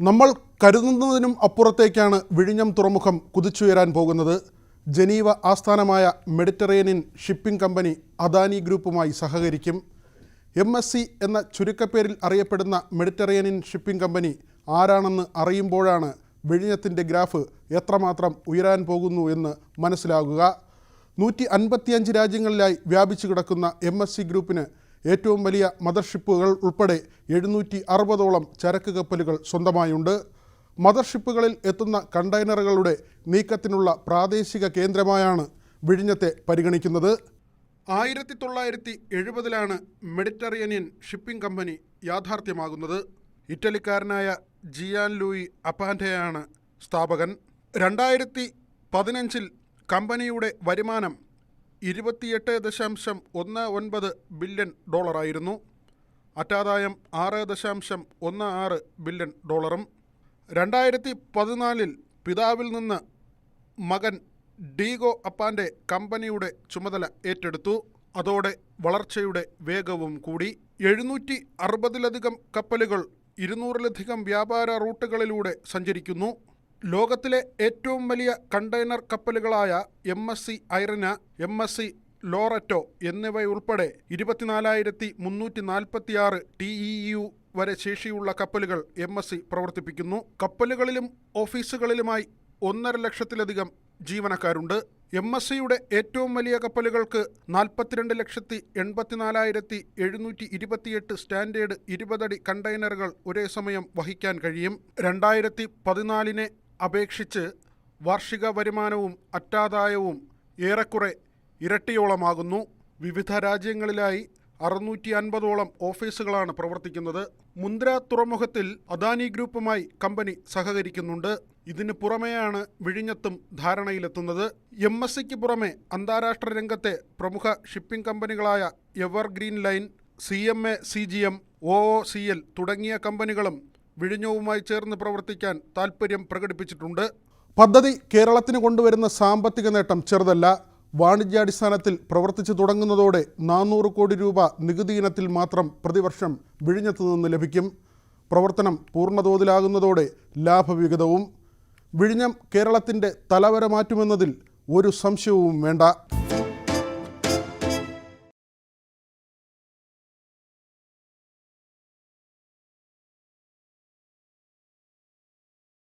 നമ്മൾ കരുതുന്നതിനും അപ്പുറത്തേക്കാണ് വിഴിഞ്ഞം തുറമുഖം കുതിച്ചുയരാൻ പോകുന്നത്. ജനീവ ആസ്ഥാനമായ മെഡിറ്ററേനിയൻ ഷിപ്പിംഗ് കമ്പനി അദാനി ഗ്രൂപ്പുമായി സഹകരിക്കും. എം എസ് സി എന്ന ചുരുക്കപ്പേരിൽ അറിയപ്പെടുന്ന മെഡിറ്ററേനിയൻ ഷിപ്പിംഗ് കമ്പനി ആരാണെന്ന് അറിയുമ്പോഴാണ് വിഴിഞ്ഞത്തിന്റെ ഗ്രാഫ് എത്രമാത്രം ഉയരാൻ പോകുന്നു എന്ന് മനസ്സിലാകുക. നൂറ്റി അൻപത്തിയഞ്ച് രാജ്യങ്ങളിലായി വ്യാപിച്ചു കിടക്കുന്ന എം എസ് സി ഗ്രൂപ്പിന് ഏറ്റവും വലിയ മദർഷിപ്പുകൾ ഉൾപ്പെടെ എഴുന്നൂറ്റി അറുപതോളം ചരക്ക് കപ്പലുകൾ സ്വന്തമായുണ്ട്. മദർഷിപ്പുകളിൽ എത്തുന്ന കണ്ടെയ്നറുകളുടെ നീക്കത്തിനുള്ള പ്രാദേശിക കേന്ദ്രമായാണ് വിഴിഞ്ഞത്തെ പരിഗണിക്കുന്നത്. ആയിരത്തി തൊള്ളായിരത്തി എഴുപതിലാണ് മെഡിറ്ററേനിയൻ ഷിപ്പിംഗ് കമ്പനി യാഥാർത്ഥ്യമാകുന്നത്. ഇറ്റലിക്കാരനായ ജിയാൻ ലൂയി അപ്പാൻഡയാണ് സ്ഥാപകൻ. രണ്ടായിരത്തി പതിനഞ്ചിൽ കമ്പനിയുടെ വരുമാനം ഇരുപത്തിയെട്ട് ദശാംശം ഒന്ന് ഒൻപത് ബില്യൺ ഡോളറായിരുന്നു. അറ്റാദായം ആറ് ദശാംശം ഒന്ന് ആറ് ബില്യൺ ഡോളറും. രണ്ടായിരത്തി പതിനാലിൽ പിതാവിൽ നിന്ന് മകൻ ഡീഗോ അപ്പാന്റെ കമ്പനിയുടെ ചുമതല ഏറ്റെടുത്തു. അതോടെ വളർച്ചയുടെ വേഗവും കൂടി. എഴുന്നൂറ്റി അറുപതിലധികം കപ്പലുകൾ ഇരുന്നൂറിലധികം വ്യാപാര റൂട്ടുകളിലൂടെ സഞ്ചരിക്കുന്നു. ലോകത്തിലെ ഏറ്റവും വലിയ container കപ്പലുകളായ M S C Irina M S C Loreto എന്നിവയുൾപ്പെടെ ഇരുപത്തിനാലായിരത്തി മുന്നൂറ്റി നാൽപ്പത്തിയാറ് ടി ഇ യു വരെ ശേഷിയുള്ള കപ്പലുകൾ എം എസ് സി പ്രവർത്തിപ്പിക്കുന്നു. കപ്പലുകളിലും ഓഫീസുകളിലുമായി ഒന്നര ലക്ഷത്തിലധികം ജീവനക്കാരുണ്ട്. എം എസ് സിയുടെ ഏറ്റവും വലിയ കപ്പലുകൾക്ക് നാൽപ്പത്തിരണ്ട് ലക്ഷത്തി എൺപത്തിനാലായിരത്തി എഴുന്നൂറ്റി ഇരുപത്തിയെട്ട് സ്റ്റാൻഡേർഡ് ഇരുപതടി കണ്ടെയ്നറുകൾ ഒരേ സമയം വഹിക്കാൻ കഴിയും. രണ്ടായിരത്തി പതിനാലിനെ അപേക്ഷിച്ച് വാർഷിക വരുമാനവും അറ്റാദായവും ഏറെക്കുറെ ഇരട്ടിയോളമാകുന്നു. വിവിധ രാജ്യങ്ങളിലായി അറുന്നൂറ്റി അൻപതോളം ഓഫീസുകളാണ് പ്രവർത്തിക്കുന്നത്. മുന്ദ്ര തുറമുഖത്തിൽ അദാനി ഗ്രൂപ്പുമായി കമ്പനി സഹകരിക്കുന്നുണ്ട്. ഇതിനു പുറമെയാണ് വിഴിഞ്ഞത്തും ധാരണയിലെത്തുന്നത്. എം എസ് സിക്ക് പുറമെ അന്താരാഷ്ട്ര രംഗത്തെ പ്രമുഖ shipping കമ്പനികളായ Evergreen line C M A C G M O O C L തുടങ്ങിയ കമ്പനികളും വിഴിഞ്ഞവുമായി ചേർന്ന് പ്രവർത്തിക്കാൻ താൽപ്പര്യം പ്രകടിപ്പിച്ചിട്ടുണ്ട്. പദ്ധതി കേരളത്തിന് കൊണ്ടുവരുന്ന സാമ്പത്തിക നേട്ടം ചെറുതല്ല. വാണിജ്യാടിസ്ഥാനത്തിൽ പ്രവർത്തിച്ചു തുടങ്ങുന്നതോടെ നാനൂറ് കോടി രൂപ നികുതി ഇനത്തിൽ മാത്രം പ്രതിവർഷം വിഴിഞ്ഞത്തു നിന്ന് ലഭിക്കും. പ്രവർത്തനം പൂർണതോതിലാകുന്നതോടെ ലാഭവിഹിതവും. വിഴിഞ്ഞം കേരളത്തിന്റെ തലവര മാറ്റുമെന്നതിൽ ഒരു സംശയവും വേണ്ട.